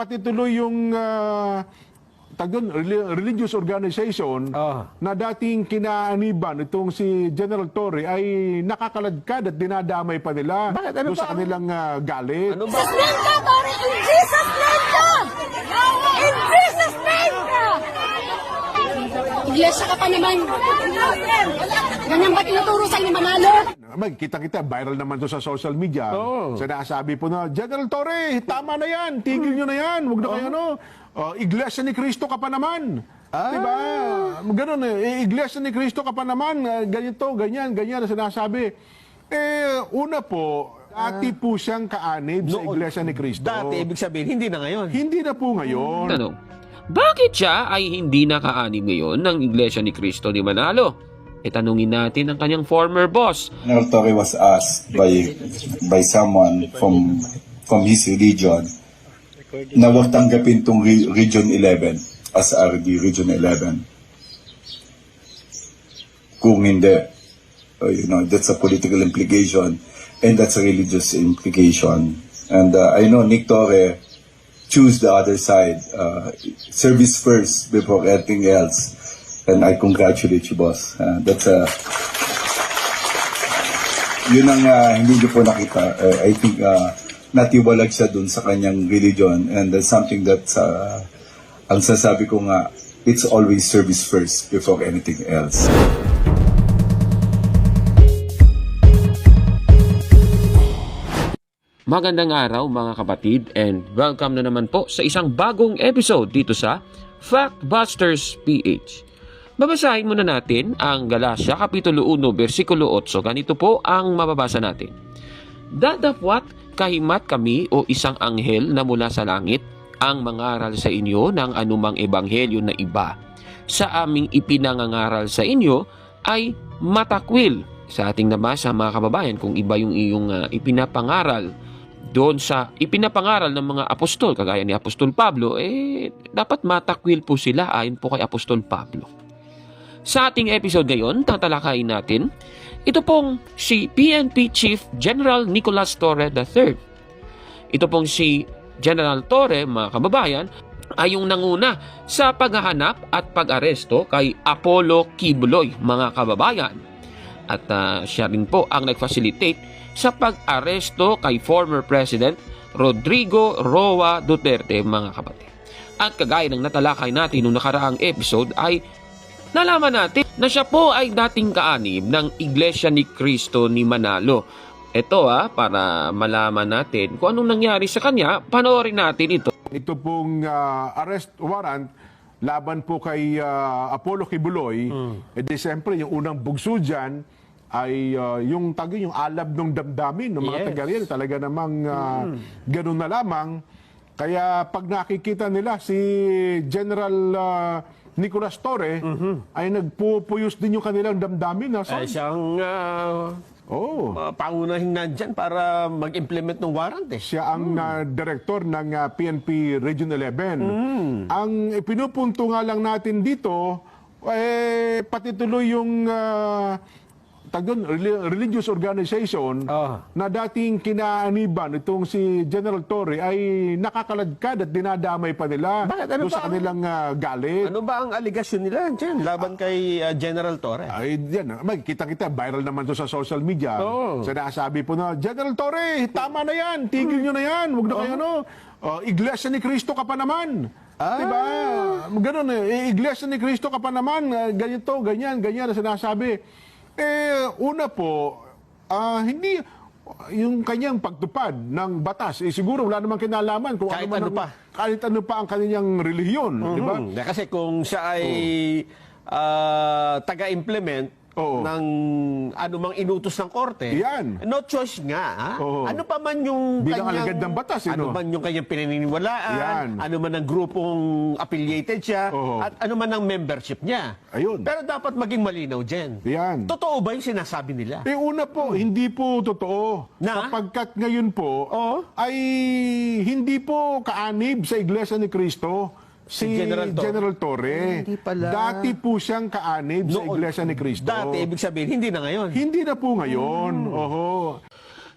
pati tuloy yung uh, tag doon, reli- religious organization Ah. na dating kinaaniban itong si General Torre ay nakakaladkad at dinadamay pa nila Bakit? Ano sa ba? kanilang ah, galit. Ano ba? Tori! In Jesus name! In Jesus! Iglesia ka pa naman. Ganyan ba tinuturo sa'yo ni Manalo? Mag, kita-kita, viral naman to sa social media. Oo. Sinasabi po na, General Torre, tama na yan, tigil nyo na yan, huwag na kayo ano, oh, Iglesia ni Cristo ka pa naman. Ah. Diba? Ganun eh, eh, Iglesia ni Cristo ka pa naman, ah, ganito, ganyan, ganyan, na sinasabi. Eh, una po, dati po siyang kaanib sa Noon. Iglesia ni Cristo. Dati, ibig sabihin, hindi na ngayon. Hindi na po ngayon. Tanong, bakit siya ay hindi nakaanim ngayon ng Iglesia ni Cristo ni Manalo? E tanungin natin ang kanyang former boss. Torre was asked by by someone from from his religion na wag tanggapin tong re- Region 11 as RD Region 11. Kung hindi, uh, you know, that's a political implication and that's a religious implication. And uh, I know Nick Torre choose the other side, uh, service first before anything else. And I congratulate you, boss. Uh, that's a yun ang ah, hindi niyo po nakita. Uh, I think uh, natiwalag siya dun sa kanyang religion and that's something that uh, ang sasabi ko nga, it's always service first before anything else. Magandang araw mga kapatid and welcome na naman po sa isang bagong episode dito sa Factbusters PH. Babasahin muna natin ang Galacia Kapitulo 1, versikulo 8. Ganito po ang mababasa natin. Dadapwat kahimat kami o isang anghel na mula sa langit ang mangaral sa inyo ng anumang ebanghelyo na iba. Sa aming ipinangangaral sa inyo ay matakwil. Sa ating nabasa mga kababayan, kung iba yung iyong ah, ipinapangaral doon sa ipinapangaral ng mga apostol, kagaya ni Apostol Pablo, eh, dapat matakwil po sila ayon po kay Apostol Pablo. Sa ating episode ngayon, tatalakayin natin ito pong si PNP Chief General Nicolas Torre III. Ito pong si General Torre, mga kababayan, ay yung nanguna sa paghahanap at pag-aresto kay Apollo Kibuloy, mga kababayan. At ah, siya rin po ang nag-facilitate sa pag-aresto kay former President Rodrigo Roa Duterte, mga kapatid. At kagaya ng natalakay natin noong nakaraang episode ay nalaman natin na siya po ay dating kaanib ng Iglesia ni Cristo ni Manalo. Ito ah, para malaman natin kung anong nangyari sa kanya, panoorin natin ito. Ito pong ah, arrest warrant laban po kay ah, Apollo Kibuloy. Eh di siyempre, yung unang bugso dyan ay ah, yung tagi yung alab ng damdamin ng mga Yes. Tagalian. Talaga namang ah, ganun na lamang. Kaya pag nakikita nila si General ah, Nicolas Torre, ay nagpupuyos din yung kanilang damdamin. Na, Ay, siyang uh, oh. pangunahing nandyan para mag-implement ng warrant eh. Siya ang ah, director ng ah, PNP Region 11. Ang ipinupunto nga lang natin dito, eh, pati tuloy yung ah, tag doon, religious organization Ah. na dating kinaaniban itong si General Torre ay nakakaladkad at dinadamay pa nila Bakit? Ano doon sa ba? kanilang ah, galit. Ano ba ang aligasyon nila dyan laban kay uh, General Torre? Ay, yan. Mag, kita-kita, viral naman to sa social media. Oo. Sinasabi po na, General Torre, tama na yan, tigil nyo na yan, huwag na kayo ano. Oh, Iglesia ni Cristo ka pa naman. Ah. Diba? Ganun eh, Iglesia ni Cristo ka pa naman, ah, ganito, ganyan, ganyan na sinasabi. Eh, una po, ah, hindi, yung kanyang pagtupad ng batas, eh, siguro wala namang kinalaman kung Kahit ano ang- pa. Kahit ano pa ang kanyang relihiyon, di ba? Hmm, Kasi kung siya ay ah, taga-implement Oo. ng anumang inutos ng korte, Yan. no choice nga. ha? Oo. Ano pa man yung Bilang kanyang, alagad ng batas, eh, ano no? man yung kanyang pinaniniwalaan, Yan. ano man ang grupong affiliated siya, Oo. at ano man ang membership niya. Ayun. Pero dapat maging malinaw dyan. Yan. Totoo ba yung sinasabi nila? Eh una po, hindi po totoo. Na? Sapagkat ngayon po, Oo. ay hindi po kaanib sa Iglesia ni Cristo si, Si General General, Torre. Hindi pala. Dati po siyang kaanib sa Noon. Iglesia ni Cristo. Dati, ibig sabihin, hindi na ngayon. Hindi na po ngayon. Hmm. Oho.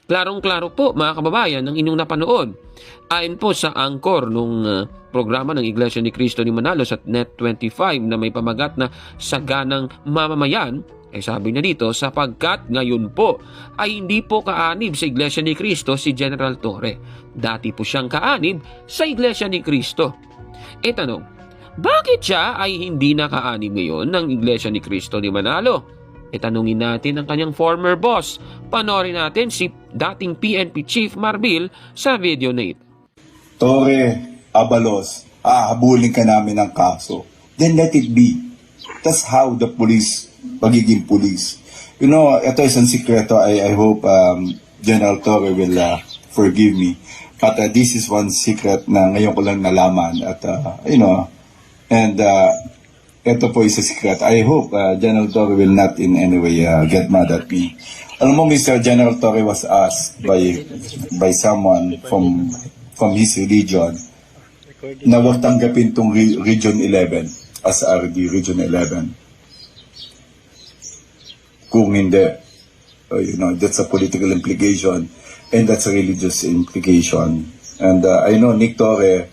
Klarong-klaro po mga kababayan ang inyong napanood. Ayon po sa angkor nung uh, programa ng Iglesia ni Cristo ni Manalo sa Net25 na may pamagat na Saganang Mamamayan, eh sabi niya dito, sapagkat ngayon po ay hindi po kaanib sa Iglesia ni Cristo si General Torre. Dati po siyang kaanib sa Iglesia ni Cristo. E tanong, bakit siya ay hindi nakaanib ngayon ng Iglesia ni Cristo ni Manalo? E tanungin natin ang kanyang former boss. Panorin natin si dating PNP Chief Marbil sa video na ito. Torre, Abalos, ahabulin ka namin ng kaso. Then let it be. That's how the police, pagiging police. You know, ito isang sikreto. I, I hope um, General Torre will uh, forgive me. But uh, this is one secret na ngayon ko lang nalaman. At, uh, you know, and uh, ito po isa secret. I hope uh, General Torre will not in any way uh, get mad at me. Alam mo, Mr. General Torre was asked by by someone from from his religion na huwag tanggapin tong re- Region 11 as RD Region 11. Kung hindi, uh, you know, that's a political implication and that's a religious implication. And uh, I know Nick Torre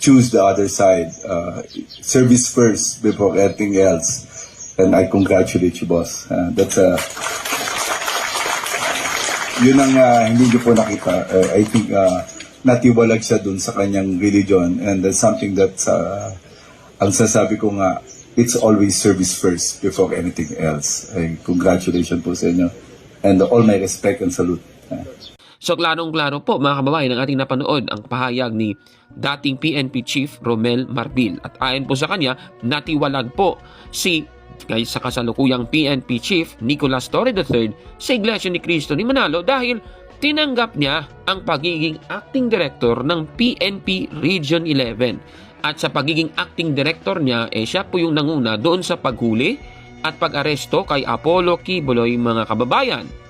choose the other side. Uh, service first before anything else. And I congratulate you, boss. Uh, that's a... yun ang uh, hindi niyo po nakita. Uh, I think uh, natiwalag siya dun sa kanyang religion and that's something that uh, ang sasabi ko nga, it's always service first before anything else. Ay, congratulations po sa inyo. And all my respect and salute. Uh, So klarong-klaro po mga kababayan ang ating napanood ang pahayag ni dating PNP Chief Romel Marbil. At ayon po sa kanya, natiwalag po si kay sa kasalukuyang PNP Chief Nicolas Torre III sa Iglesia ni Cristo ni Manalo dahil tinanggap niya ang pagiging acting director ng PNP Region 11. At sa pagiging acting director niya, eh siya po yung nanguna doon sa paghuli at pag-aresto kay Apollo Kibuloy mga kababayan.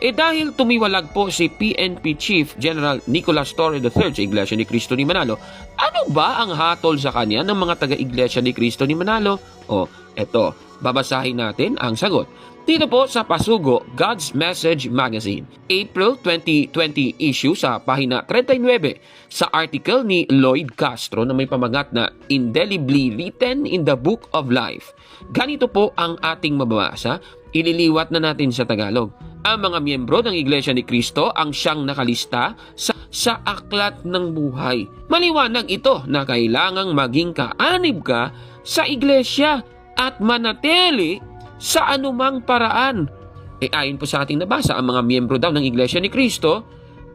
Eh dahil tumiwalag po si PNP Chief General Nicolas Torre III sa Iglesia ni Cristo ni Manalo, ano ba ang hatol sa kanya ng mga taga-Iglesia ni Cristo ni Manalo? O, eto, babasahin natin ang sagot. Dito po sa Pasugo, God's Message Magazine, April 2020 issue sa pahina 39 sa article ni Lloyd Castro na may pamagat na Indelibly Written in the Book of Life. Ganito po ang ating mababasa, ililiwat na natin sa Tagalog. Ang mga miyembro ng Iglesia ni Cristo ang siyang nakalista sa, sa aklat ng buhay. Maliwanag ito na kailangang maging kaanib ka sa iglesia at manatili sa anumang paraan. E ayon po sa ating nabasa, ang mga miyembro daw ng Iglesia ni Cristo,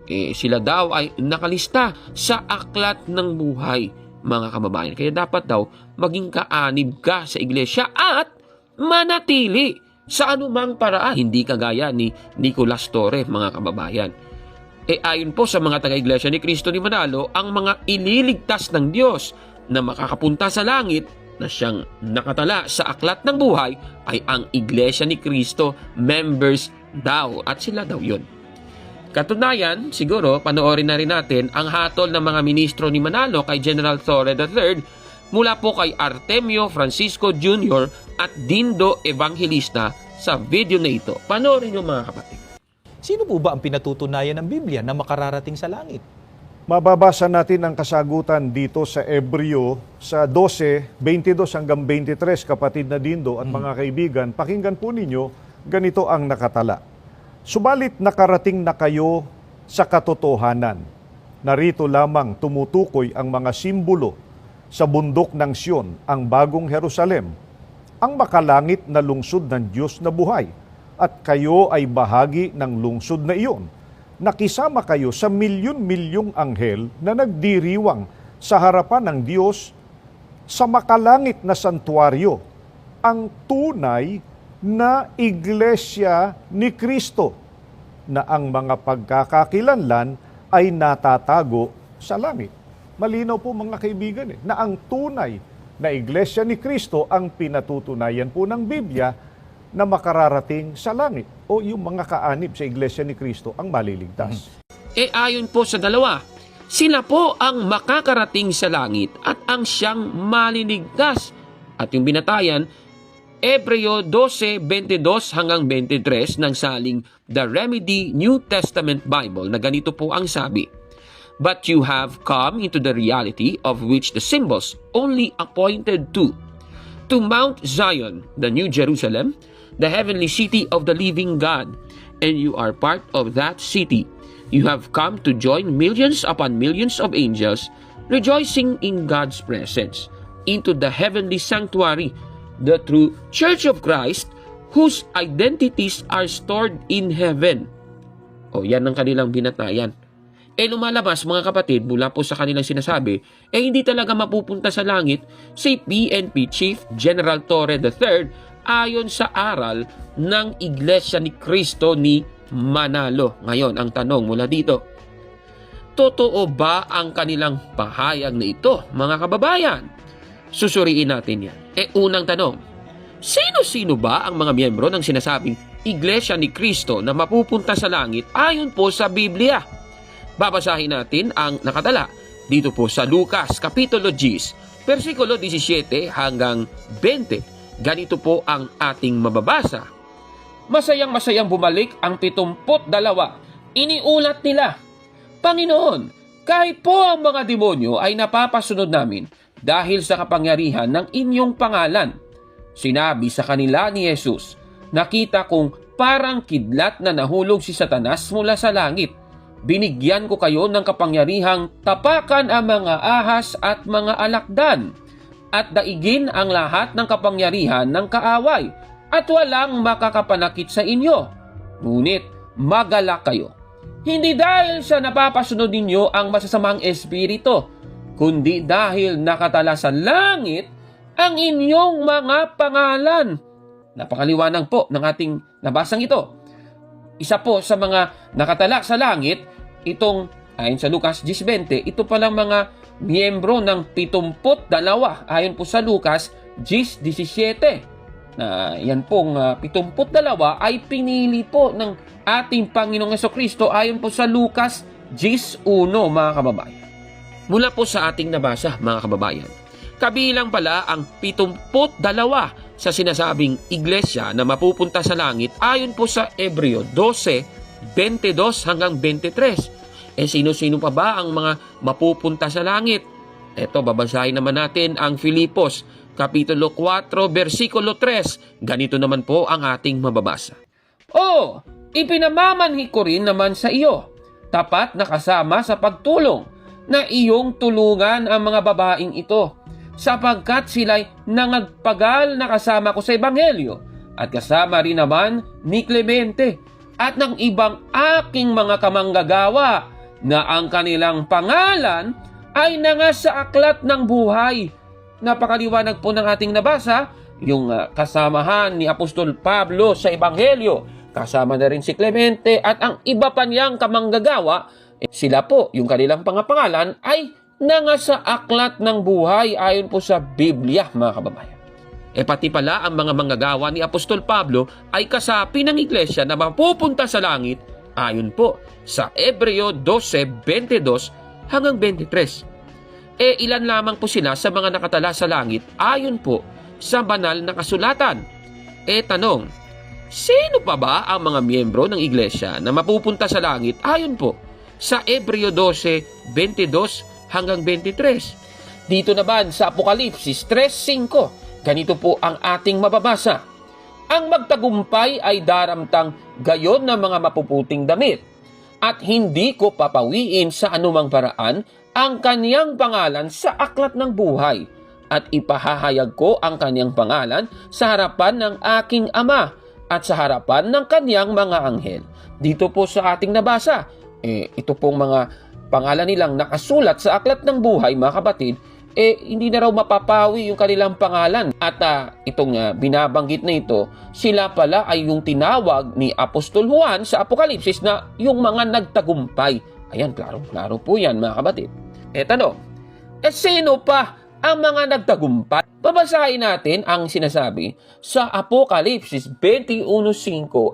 eh, sila daw ay nakalista sa aklat ng buhay, mga kababayan. Kaya dapat daw maging kaanib ka sa iglesia at manatili sa anumang paraan. Hindi kagaya ni Nicolas Torre, mga kababayan. E ayon po sa mga taga-iglesia ni Cristo ni Manalo, ang mga ililigtas ng Diyos na makakapunta sa langit na siyang nakatala sa aklat ng buhay ay ang Iglesia ni Cristo members daw at sila daw yon. Katunayan, siguro panoorin na rin natin ang hatol ng mga ministro ni Manalo kay General Torre III mula po kay Artemio Francisco Jr. at Dindo Evangelista sa video na ito. Panoorin nyo mga kapatid. Sino po ba ang pinatutunayan ng Biblia na makararating sa langit? Mababasa natin ang kasagutan dito sa Ebreo sa 12, 22 hanggang 23, kapatid na Dindo at mga kaibigan. Pakinggan po ninyo, ganito ang nakatala. Subalit nakarating na kayo sa katotohanan. Narito lamang tumutukoy ang mga simbolo sa bundok ng Sion, ang bagong Jerusalem, ang makalangit na lungsod ng Diyos na buhay, at kayo ay bahagi ng lungsod na iyon nakisama kayo sa milyon-milyong anghel na nagdiriwang sa harapan ng Diyos sa makalangit na santuaryo, ang tunay na iglesia ni Kristo na ang mga pagkakakilanlan ay natatago sa langit. Malinaw po mga kaibigan eh, na ang tunay na iglesia ni Kristo ang pinatutunayan po ng Biblia na makararating sa langit o yung mga kaanib sa iglesia ni Kristo ang maliligtas. E ayon po sa dalawa, sila po ang makakarating sa langit at ang siyang maliligtas. At yung binatayan, Ebreo 12:22 hanggang 23 ng saling The Remedy New Testament Bible na ganito po ang sabi. But you have come into the reality of which the symbols only appointed to to Mount Zion, the New Jerusalem, the heavenly city of the living God, and you are part of that city. You have come to join millions upon millions of angels rejoicing in God's presence into the heavenly sanctuary, the true church of Christ, whose identities are stored in heaven. O yan ang kanilang binatayan. Eh lumalabas mga kapatid mula po sa kanilang sinasabi, eh hindi talaga mapupunta sa langit si PNP Chief General Torre III ayon sa aral ng Iglesia ni Cristo ni Manalo. Ngayon, ang tanong mula dito, totoo ba ang kanilang pahayag na ito, mga kababayan? Susuriin natin yan. Eh unang tanong, sino-sino ba ang mga miyembro ng sinasabing Iglesia ni Cristo na mapupunta sa langit ayon po sa Biblia? Babasahin natin ang nakatala dito po sa Lucas Kapitulo 10, versikulo 17 hanggang 20. Ganito po ang ating mababasa. Masayang masayang bumalik ang 72. Iniulat nila, Panginoon, kahit po ang mga demonyo ay napapasunod namin dahil sa kapangyarihan ng inyong pangalan. Sinabi sa kanila ni Jesus, nakita kong parang kidlat na nahulog si Satanas mula sa langit binigyan ko kayo ng kapangyarihang tapakan ang mga ahas at mga alakdan at daigin ang lahat ng kapangyarihan ng kaaway at walang makakapanakit sa inyo. Ngunit magalak kayo. Hindi dahil sa napapasunod ninyo ang masasamang espiritu, kundi dahil nakatala sa langit ang inyong mga pangalan. Napakaliwanag po ng ating nabasang ito. Isa po sa mga nakatala sa langit itong ayon sa Lucas 10.20, ito palang mga miyembro ng 72 ayon po sa Lucas 10.17 na yan pong uh, 72 ay pinili po ng ating Panginoong Kristo ayon po sa Lucas 10.1 mga kababayan. Mula po sa ating nabasa mga kababayan, kabilang pala ang 72 sa sinasabing iglesia na mapupunta sa langit ayon po sa Ebreo 12, 22 hanggang 23 eh sino-sino pa ba ang mga mapupunta sa langit? Ito, babasahin naman natin ang Filipos, Kapitulo 4, versikulo 3. Ganito naman po ang ating mababasa. O, ipinamamanhi ko rin naman sa iyo, tapat na kasama sa pagtulong, na iyong tulungan ang mga babaeng ito, sapagkat sila'y nangagpagal na kasama ko sa Ebanghelyo, at kasama rin naman ni Clemente, at ng ibang aking mga kamanggagawa, na ang kanilang pangalan ay nanga sa aklat ng buhay. Napakaliwanag po ng ating nabasa, yung uh, kasamahan ni Apostol Pablo sa Ebanghelyo, kasama na rin si Clemente at ang iba pa niyang kamanggagawa, eh, sila po, yung kanilang pangapangalan ay nanga sa aklat ng buhay ayon po sa Biblia, mga kababayan. E pati pala ang mga manggagawa ni Apostol Pablo ay kasapi ng iglesia na mapupunta sa langit ayon po sa Ebreo 12:22 hanggang 23. E ilan lamang po sila sa mga nakatala sa langit ayon po sa banal na kasulatan. E tanong, sino pa ba ang mga miyembro ng iglesia na mapupunta sa langit ayon po sa Ebreo 12:22 hanggang 23? Dito naman sa Apokalipsis 3:5, ganito po ang ating mababasa. Ang magtagumpay ay daramtang gayon ng mga mapuputing damit at hindi ko papawiin sa anumang paraan ang kaniyang pangalan sa aklat ng buhay at ipahahayag ko ang kaniyang pangalan sa harapan ng aking ama at sa harapan ng kaniyang mga anghel. Dito po sa ating nabasa, eh, ito pong mga pangalan nilang nakasulat sa aklat ng buhay, mga kapatid, eh hindi na raw mapapawi yung kanilang pangalan. At uh, itong uh, binabanggit na ito, sila pala ay yung tinawag ni Apostol Juan sa Apokalipsis na yung mga nagtagumpay. Ayan, klaro-klaro po yan mga kapatid. E tanong, eh sino pa ang mga nagtagumpay? Babasahin natin ang sinasabi sa Apokalipsis 21.5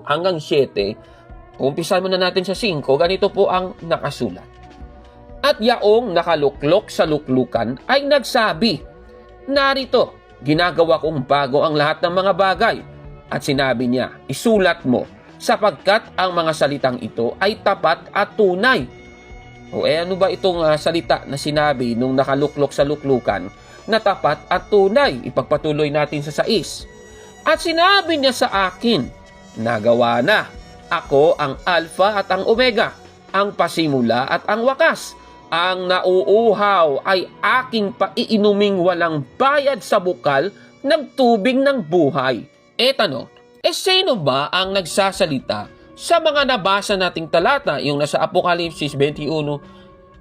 hanggang 7. Umpisan muna natin sa 5, ganito po ang nakasulat. At yaong nakaluklok sa luklukan ay nagsabi, Narito, ginagawa kong bago ang lahat ng mga bagay. At sinabi niya, isulat mo, sapagkat ang mga salitang ito ay tapat at tunay. O eh ano ba itong ah, salita na sinabi nung nakaluklok sa luklukan na tapat at tunay? Ipagpatuloy natin sa sais. At sinabi niya sa akin, nagawa na. Ako ang Alpha at ang Omega, ang pasimula at ang wakas. Ang nauuhaw ay aking paiinuming walang bayad sa bukal ng tubig ng buhay. E tanong, eh sino ba ang nagsasalita sa mga nabasa nating talata, yung nasa Apokalipsis 21,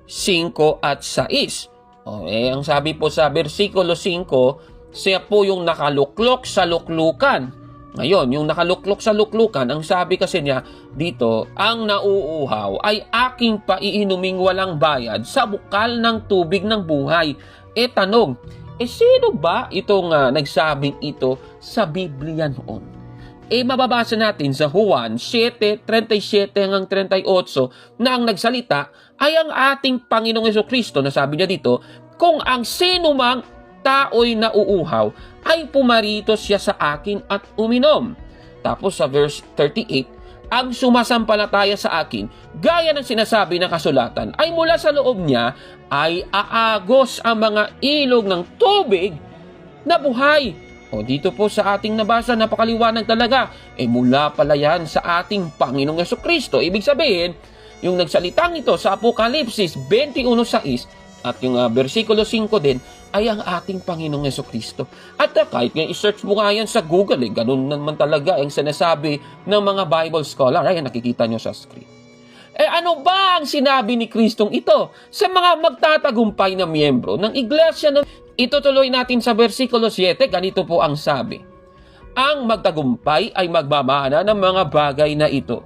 5 at 6? O, eh, ang sabi po sa versikulo 5, siya po yung nakaluklok sa luklukan. Ngayon, yung nakaluklok sa luklukan, ang sabi kasi niya dito, ang nauuhaw ay aking paiinuming walang bayad sa bukal ng tubig ng buhay. E tanong, eh sino ba itong ah, nagsabing ito sa Biblia noon? eh mababasa natin sa Juan 7:37 hanggang 38 na ang nagsalita ay ang ating Panginoong Yeso Kristo na sabi niya dito, kung ang sino mang tao'y nauuhaw ay pumarito siya sa akin at uminom. Tapos sa verse 38, ang sumasampalataya sa akin, gaya ng sinasabi ng kasulatan, ay mula sa loob niya ay aagos ang mga ilog ng tubig na buhay. O dito po sa ating nabasa, napakaliwanag talaga. Eh mula pala yan sa ating Panginoong Yeso Kristo. Ibig sabihin, yung nagsalitang ito sa Apokalipsis 21.6 at yung ah, versikulo 5 din, ay ang ating Panginoong Yeso Kristo. At ah, kahit nga i-search mo nga yan sa Google, eh, ganun naman talaga ang sinasabi ng mga Bible scholar. Ayan, nakikita nyo sa screen. Eh ano ba ang sinabi ni Kristong ito sa mga magtatagumpay na miyembro ng iglesia ng Itutuloy natin sa versikulo 7, ganito po ang sabi. Ang magtagumpay ay magmamana ng mga bagay na ito.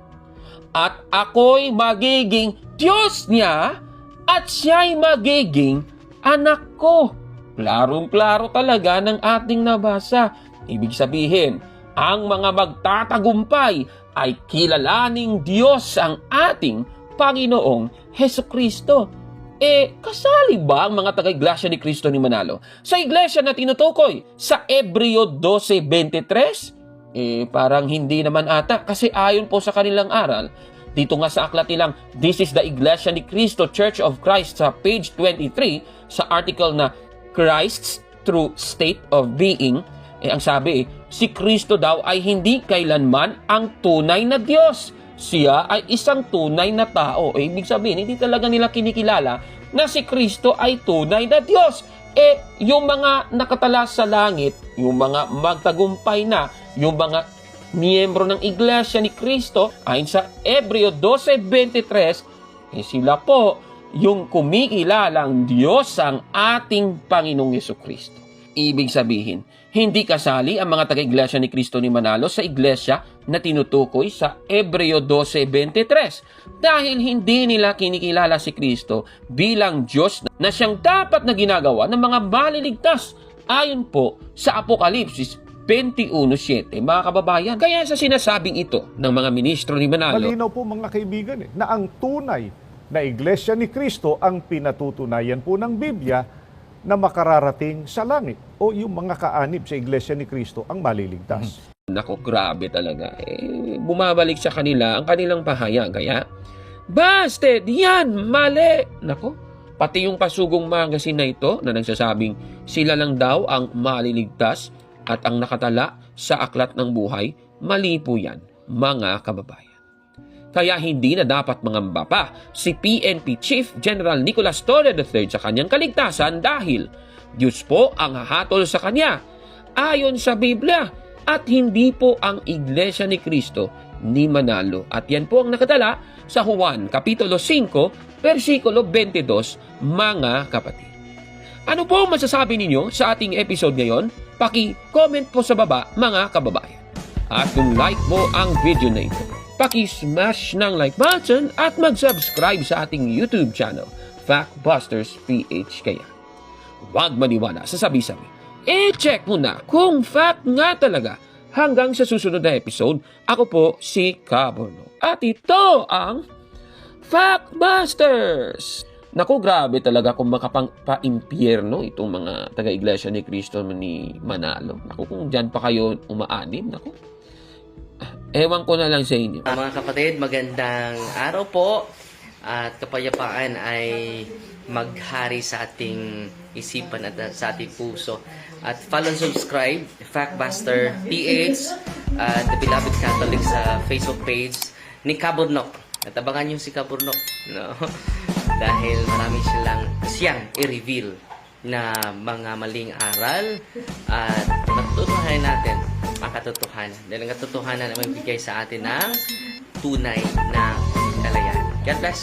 At ako'y magiging Diyos niya at siya'y magiging anak ko. Klarong-klaro talaga ng ating nabasa. Ibig sabihin, ang mga magtatagumpay ay kilalaning Diyos ang ating Panginoong Heso Kristo. Eh, kasali ba ang mga taga-iglesia ni Kristo ni Manalo? Sa iglesia na tinutukoy, sa Ebreo 12.23? Eh, parang hindi naman ata kasi ayon po sa kanilang aral, dito nga sa aklat nilang This is the Iglesia ni Cristo Church of Christ sa page 23 sa article na Christ's True State of Being, eh ang sabi, si Kristo daw ay hindi kailanman ang tunay na Diyos. Siya ay isang tunay na tao. Eh, ibig sabihin, hindi talaga nila kinikilala na si Kristo ay tunay na Diyos. Eh, yung mga nakatala sa langit, yung mga magtagumpay na, yung mga miyembro ng Iglesia ni Kristo, ayon sa Ebreo 12.23, eh sila po yung kumikilalang Diyos ang ating Panginoong Yeso Kristo. Ibig sabihin, hindi kasali ang mga taga-iglesia ni Kristo ni Manalo sa iglesia na tinutukoy sa Ebreo 12.23 dahil hindi nila kinikilala si Kristo bilang Diyos na siyang dapat na ginagawa ng mga maliligtas ayon po sa Apokalipsis 21.7 mga kababayan. Kaya sa sinasabing ito ng mga ministro ni Manalo, Malinaw po mga kaibigan eh, na ang tunay na iglesia ni Kristo ang pinatutunayan po ng Biblia na makararating sa langit o yung mga kaanib sa iglesia ni Kristo ang maliligtas. Nako, grabe talaga. Eh, bumabalik sa kanila ang kanilang pahayag. Kaya, busted! Yan! Mali! Nako, pati yung pasugong magazine na ito na nagsasabing sila lang daw ang maliligtas at ang nakatala sa aklat ng buhay, mali po yan, mga kababayan. Kaya hindi na dapat mangamba pa si PNP Chief General Nicolas Torre III sa kanyang kaligtasan dahil Diyos po ang hahatol sa kanya ayon sa Biblia at hindi po ang Iglesia ni Kristo ni Manalo. At yan po ang nakadala sa Juan Kapitulo 5, versikulo 22, mga kapatid. Ano po ang masasabi ninyo sa ating episode ngayon? Paki-comment po sa baba mga kababayan. At kung like mo ang video na ito, paki-smash ng like button at mag-subscribe sa ating YouTube channel, Factbusters PH kaya. Huwag maniwala sa sabi-sabi. E-check mo na kung fact nga talaga. Hanggang sa susunod na episode, ako po si Caborno. At ito ang Factbusters! Naku, grabe talaga kung makapang-impyerno itong mga taga-iglesia ni Cristo ni Manalo. Naku, kung dyan pa kayo umaanin, naku. Ewan ko na lang sa inyo. Mga kapatid, magandang araw po at kapayapaan ay maghari sa ating isipan at sa ating puso. At follow and subscribe, Factbuster PH at The Beloved Catholic sa Facebook page ni Kaburnok. At abangan niyo si Kaburnok. No? Dahil marami silang siyang i-reveal na mga maling aral at matutunan natin ang katotohanan. Dahil ang katotohanan ay magbigay sa atin ng tunay na kalayaan. God bless!